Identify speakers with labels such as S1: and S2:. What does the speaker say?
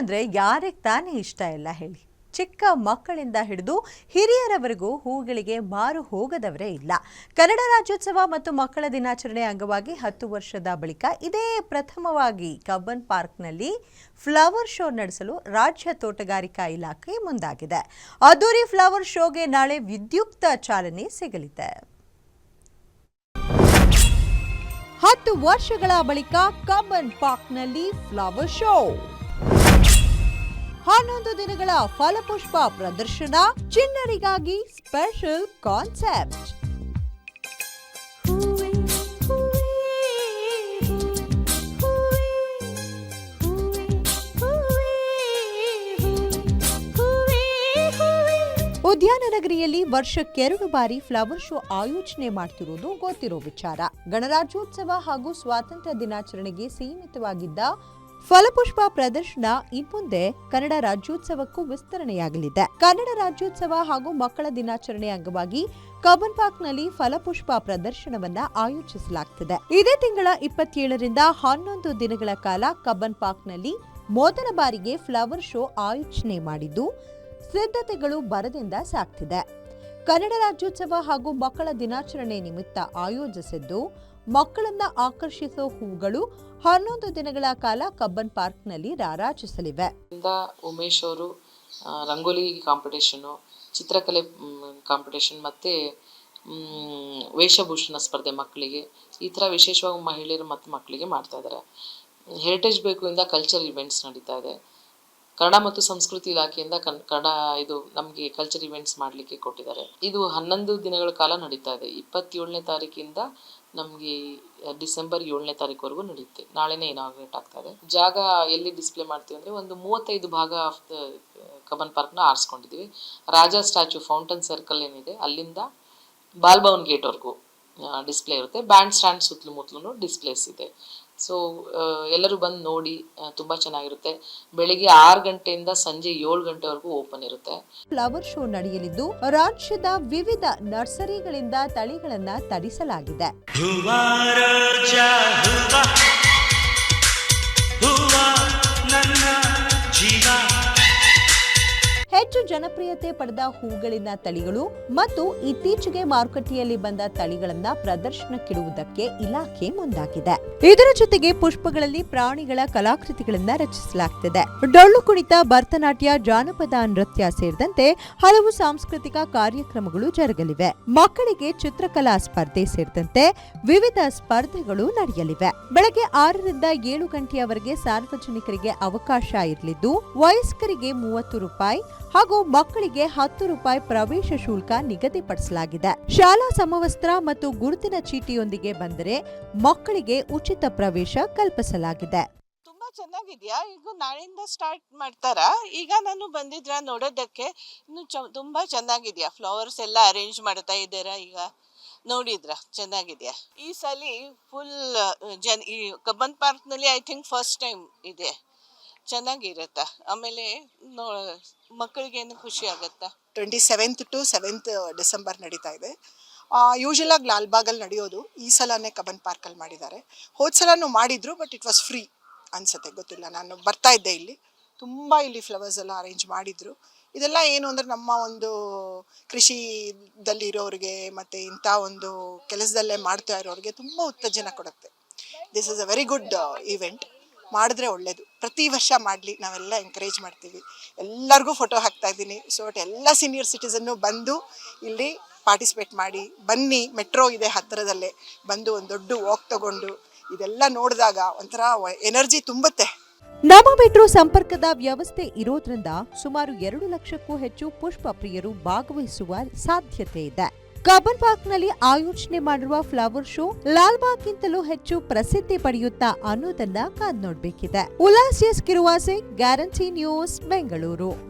S1: ಹೂಗಳಂದ್ರೆ ಯಾರಿಗೆ ತಾನೇ ಇಷ್ಟ ಇಲ್ಲ ಹೇಳಿ. ಚಿಕ್ಕ ಮಕ್ಕಳಿಂದ ಹಿಡಿದು ಹಿರಿಯರವರೆಗೂ ಹೂಗಳಿಗೆ ಮಾರು ಹೋಗದವರೇ ಇಲ್ಲ. ಕನ್ನಡ ರಾಜ್ಯೋತ್ಸವ ಮತ್ತು ಮಕ್ಕಳ ದಿನಾಚರಣೆ ಅಂಗವಾಗಿ ಹತ್ತು ವರ್ಷದ ಬಳಿಕ ಇದೇ ಪ್ರಥಮವಾಗಿ ಕಬ್ಬನ್ ಪಾರ್ಕ್ನಲ್ಲಿ ಫ್ಲವರ್ ಶೋ ನಡೆಸಲು ರಾಜ್ಯ ತೋಟಗಾರಿಕಾ ಇಲಾಖೆ ಮುಂದಾಗಿದೆ. ಅದ್ದೂರಿ ಫ್ಲವರ್ ಶೋಗೆ ನಾಳೆ ವಿದ್ಯುಕ್ತ ಚಾಲನೆ ಸಿಗಲಿದೆ. ಹತ್ತು ವರ್ಷಗಳ ಬಳಿಕ ಕಬ್ಬನ್ ಪಾರ್ಕ್ನಲ್ಲಿ ಫ್ಲವರ್ ಶೋ. ಹನ್ನೊಂದು ದಿನಗಳ ಫಲಪುಷ್ಪ ಪ್ರದರ್ಶನ ಚಿನ್ನರಿಗಾಗಿ ಸ್ಪೆಷಲ್ ಕಾನ್ಸೆಪ್ಟ್ ಉದ್ಯಾನ ನಗರಿಯಲ್ಲಿ ವರ್ಷಕ್ಕೆರಡು ಬಾರಿ ಫ್ಲವರ್ ಶೋ ಆಯೋಜನೆ ಮಾಡ್ತಿರುವುದು ಗೊತ್ತಿರೋ ವಿಚಾರ. ಗಣರಾಜ್ಯೋತ್ಸವ ಹಾಗೂ ಸ್ವಾತಂತ್ರ್ಯ ದಿನಾಚರಣೆಗೆ ಸೀಮಿತವಾಗಿದ್ದ ಫಲಪುಷ್ಪ ಪ್ರದರ್ಶನ ಮುಂದೆ ಕನ್ನಡ ರಾಜ್ಯೋತ್ಸವಕ್ಕೂ ವಿಸ್ತರಣೆಯಾಗಲಿದೆ. ಕನ್ನಡ ರಾಜ್ಯೋತ್ಸವ ಹಾಗೂ ಮಕ್ಕಳ ದಿನಾಚರಣೆ ಅಂಗವಾಗಿ ಕಬ್ಬನ್ ಪಾರ್ಕ್ನಲ್ಲಿ ಫಲಪುಷ್ಪ ಪ್ರದರ್ಶನವನ್ನ ಆಯೋಜಿಸಲಾಗ್ತಿದೆ. ಇದೇ ತಿಂಗಳ ಇಪ್ಪತ್ತೇಳರಿಂದ ಹನ್ನೊಂದು ದಿನಗಳ ಕಾಲ ಕಬ್ಬನ್ ಪಾರ್ಕ್ನಲ್ಲಿ ಮೊದಲ ಬಾರಿಗೆ ಫ್ಲವರ್ ಶೋ ಆಯೋಜನೆ ಮಾಡಿದ್ದು, ಸಿದ್ಧತೆಗಳು ಬರದಿಂದ ಸಾಗ್ತಿದೆ. ಕನ್ನಡ ರಾಜ್ಯೋತ್ಸವ ಹಾಗೂ ಮಕ್ಕಳ ದಿನಾಚರಣೆ ನಿಮಿತ್ತ ಆಯೋಜಿಸಿದ್ದು ಮಕ್ಕಳನ್ನ ಆಕರ್ಷಿಸೋ ಹೂಗಳು ಹನ್ನೊಂದು ದಿನಗಳ ಕಾಲ ಕಬ್ಬನ್ ಪಾರ್ಕ್ನಲ್ಲಿ ರಾರಾಜಿಸಲಿವೆ.
S2: ಉಮೇಶ್ ಅವರು ರಂಗೋಲಿ ಕಾಂಪಿಟೇಷನು ಚಿತ್ರಕಲೆ ಕಾಂಪಿಟೇಷನ್ ಮತ್ತು ವೇಷಭೂಷಣ ಸ್ಪರ್ಧೆ ಮಕ್ಕಳಿಗೆ, ಈ ಥರ ವಿಶೇಷವಾಗಿ ಮಹಿಳೆಯರು ಮತ್ತು ಮಕ್ಕಳಿಗೆ ಮಾಡ್ತಾ ಇದ್ದಾರೆ ಹೆರಿಟೇಜ್ ಬೇಕು ಇಂದ ಕಲ್ಚರ್ ಇವೆಂಟ್ಸ್ ನಡೀತಾ ಇದೆ. ಕನ್ನಡ ಮತ್ತು ಸಂಸ್ಕೃತಿ ಇಲಾಖೆಯಿಂದ ಕನ್, ಕನ್ನಡ ಇದು ನಮಗೆ ಕಲ್ಚರ್ ಇವೆಂಟ್ಸ್ ಮಾಡಲಿಕ್ಕೆ ಕೊಟ್ಟಿದ್ದಾರೆ. ಇದು ಹನ್ನೊಂದು ದಿನಗಳ ಕಾಲ ನಡೀತಾ ಇದೆ. ಇಪ್ಪತ್ತೇಳನೇ ತಾರೀಕಿಂದ ನಮಗೆ ಡಿಸೆಂಬರ್ ಏಳನೇ ತಾರೀಕುವರೆಗೂ ನಡೆಯುತ್ತೆ ನಾಳೆನೇ ಇನಾಗ್ರೇಟ್ ಆಗ್ತಾ ಇದೆ ಜಾಗ ಎಲ್ಲಿ ಡಿಸ್ಪ್ಲೇ ಮಾಡ್ತೀವಿ ಅಂದರೆ ಒಂದು ಮೂವತ್ತೈದು ಭಾಗ ಆಫ್ ದ ಕಬ್ಬನ್ ಪಾರ್ಕ್ನ ಆರಿಸ್ಕೊಂಡಿದ್ದೀವಿ ರಾಜ ಸ್ಟ್ಯಾಚು ಫೌಂಟನ್ ಸರ್ಕಲ್ ಏನಿದೆ, ಅಲ್ಲಿಂದ ಬಾಲ್ಭವನ್ ಗೇಟ್ವರೆಗೂ ಡಿಸ್ಪ್ಲೇ ಇರುತ್ತೆ. ಬ್ಯಾಂಡ್ ಸ್ಟ್ಯಾಂಡ್ ಸುತ್ತಲೂ ಮುತ್ತಲೂ ಡಿಸ್ಪ್ಲೇಸ್ ಇದೆ. ಸೊ ಎಲ್ಲರೂ ಬಂದು ನೋಡಿ ತುಂಬಾ ಚೆನ್ನಾಗಿರುತ್ತೆ. ಬೆಳಿಗ್ಗೆ ಆರು ಗಂಟೆಯಿಂದ ಸಂಜೆ ಏಳು ಗಂಟೆವರೆಗೂ ಓಪನ್ ಇರುತ್ತೆ.
S1: ಫ್ಲವರ್ ಶೋ ನಡೆಯಲಿದ್ದು ರಾಜ್ಯದ ವಿವಿಧ ನರ್ಸರಿಗಳಿಂದ ತಳಿಗಳನ್ನ ತರಿಸಲಾಗಿದೆ. ಹೆಚ್ಚು ಜನಪ್ರಿಯತೆ ಪಡೆದ ಹೂಗಳಿನ ತಳಿಗಳು ಮತ್ತು ಇತ್ತೀಚೆಗೆ ಮಾರುಕಟ್ಟೆಯಲ್ಲಿ ಬಂದ ತಳಿಗಳನ್ನ ಪ್ರದರ್ಶನಕ್ಕಿಡುವುದಕ್ಕೆ ಇಲಾಖೆ ಮುಂದಾಗಿದೆ. ಇದರ ಜೊತೆಗೆ ಪುಷ್ಪಗಳಲ್ಲಿ ಪ್ರಾಣಿಗಳ ಕಲಾಕೃತಿಗಳನ್ನ ರಚಿಸಲಾಗುತ್ತಿದೆ ಡೊಳ್ಳು ಕುಣಿತ, ಭರತನಾಟ್ಯ, ಜಾನಪದ ನೃತ್ಯ ಸೇರಿದಂತೆ ಹಲವು ಸಾಂಸ್ಕೃತಿಕ ಕಾರ್ಯಕ್ರಮಗಳು ಜರುಗಲಿವೆ. ಮಕ್ಕಳಿಗೆ ಚಿತ್ರಕಲಾ ಸ್ಪರ್ಧೆ ಸೇರಿದಂತೆ ವಿವಿಧ ಸ್ಪರ್ಧೆಗಳು ನಡೆಯಲಿವೆ. ಬೆಳಗ್ಗೆ ಆರರಿಂದ ಏಳು ಗಂಟೆಯವರೆಗೆ ಸಾರ್ವಜನಿಕರಿಗೆ ಅವಕಾಶ ಇರಲಿದ್ದು, ವಯಸ್ಕರಿಗೆ ಮೂವತ್ತು ರೂಪಾಯಿ ಹಾಗೂ ಮಕ್ಕಳಿಗೆ ಹತ್ತು ರೂಪಾಯಿ ಪ್ರವೇಶ ಶುಲ್ಕ ನಿಗದಿಪಡಿಸಲಾಗಿದೆ. ಶಾಲಾ ಸಮವಸ್ತ್ರ ಮತ್ತು ಗುರುತಿನ ಚೀಟಿಯೊಂದಿಗೆ ಬಂದರೆ ಮಕ್ಕಳಿಗೆ ಉಚಿತ ಪ್ರವೇಶ ಕಲ್ಪಿಸಲಾಗಿದೆ.
S3: ತುಂಬಾ ಚೆನ್ನಾಗಿದ್ಯಾ? ಈಗ ನಾಳೆಯಿಂದ ಸ್ಟಾರ್ಟ್ ಮಾಡ್ತಾರಾ? ಈಗ ನಾನು ಬಂದಿದ್ರ ನೋಡೋದಕ್ಕೆ? ಇನ್ನು ತುಂಬಾ ಚೆನ್ನಾಗಿದ್ಯಾ? ಫ್ಲವರ್ಸ್ ಎಲ್ಲ ಅರೇಂಜ್ ಮಾಡ್ತಾ ಇದ್ದೀರಾ ಈಗ? ನೋಡಿದ್ರ? ಚೆನ್ನಾಗಿದ್ಯಾ? ಈ ಸಲ ಫುಲ್ ಜನ್, ಈ ಕಬ್ಬನ್ ಪಾರ್ಕ್ನಲ್ಲಿ ಐ ಥಿಂಕ್ ಫಸ್ಟ್ ಟೈಮ್ ಇದೆ. ಚೆನ್ನಾಗಿರುತ್ತಾ? ಆಮೇಲೆ ನೋ ಮಕ್ಕಳಿಗೇನು ಖುಷಿ ಆಗುತ್ತೆ?
S4: Twenty seventh to seventh December ನಡೀತಾ ಇದೆ. ಯೂಶಲ್ ಆಗಿ ಲಾಲ್ಬಾಗಲ್ಲಿ ನಡೆಯೋದು ಈ ಸಲನೇ ಕಬ್ಬನ್ ಪಾರ್ಕಲ್ಲಿ ಮಾಡಿದ್ದಾರೆ. ಹೋದ ಸಲನೂ ಮಾಡಿದ್ರು, ಬಟ್ ಇಟ್ ವಾಸ್ ಫ್ರೀ ಅನ್ಸುತ್ತೆ, ಗೊತ್ತಿಲ್ಲ. ನಾನು ಬರ್ತಾ ಇದ್ದೆ ಇಲ್ಲಿ. ತುಂಬ ಇಲ್ಲಿ ಫ್ಲವರ್ಸ್ ಎಲ್ಲ ಅರೇಂಜ್ ಮಾಡಿದ್ರು. ಇದೆಲ್ಲ ಏನು ಅಂದರೆ ನಮ್ಮ ಒಂದು ಕೃಷಿದಲ್ಲಿ ಇರೋರಿಗೆ ಮತ್ತು ಇಂಥ ಒಂದು ಕೆಲಸದಲ್ಲೇ ಮಾಡ್ತಾ ಇರೋರಿಗೆ ತುಂಬ ಉತ್ತೇಜನ ಕೊಡುತ್ತೆ. This is a very good event ಮಾಡಿದ್ರೆ ಒಳ್ಳೇದು. ಪ್ರತಿ ವರ್ಷ ಮಾಡಲಿ, ನಾವೆಲ್ಲ ಎಂಕರೇಜ್ ಮಾಡ್ತೀವಿ. ಎಲ್ಲರಿಗೂ ಫೋಟೋ ಹಾಕ್ತಾ ಇದ್ದೀನಿ. ಸೊ ಒಟ್ಟು ಎಲ್ಲ ಸೀನಿಯರ್ ಸಿಟಿಸನ್ನು ಬಂದು ಇಲ್ಲಿ ಪಾರ್ಟಿಸಿಪೇಟ್ ಮಾಡಿ, ಬನ್ನಿ ಮೆಟ್ರೋ ಇದೆ ಹತ್ತಿರದಲ್ಲೇ. ಬಂದು ಒಂದು ದೊಡ್ಡ ವಾಕ್ ತಗೊಂಡು ಇದೆಲ್ಲ ನೋಡಿದಾಗ ಒಂಥರ ಎನರ್ಜಿ ತುಂಬುತ್ತೆ.
S1: ನಮ್ಮ ಮೆಟ್ರೋ ಸಂಪರ್ಕದ ವ್ಯವಸ್ಥೆ ಇರೋದ್ರಿಂದ ಸುಮಾರು ಎರಡು ಲಕ್ಷಕ್ಕೂ ಹೆಚ್ಚು ಪುಷ್ಪ ಪ್ರಿಯರು ಭಾಗವಹಿಸುವ ಸಾಧ್ಯತೆ ಇದೆ. ಕಬ್ಬನ್ ಪಾರ್ಕ್ನಲ್ಲಿ ಆಯೋಜನೆ ಮಾಡಿರುವ ಫ್ಲವರ್ ಶೋ ಲಾಲ್ಬಾಗ್ಗಿಂತಲೂ ಹೆಚ್ಚು ಪ್ರಸಿದ್ಧಿ ಪಡೆಯುತ್ತಾ ಅನ್ನೋದನ್ನ ಕಾದ್ ನೋಡ್ಬೇಕಿದೆ ಉಲಾಸಿಯಸ್ ಕಿರುವಾಸೆ, ಗ್ಯಾರಂಟಿ ನ್ಯೂಸ್, ಬೆಂಗಳೂರು.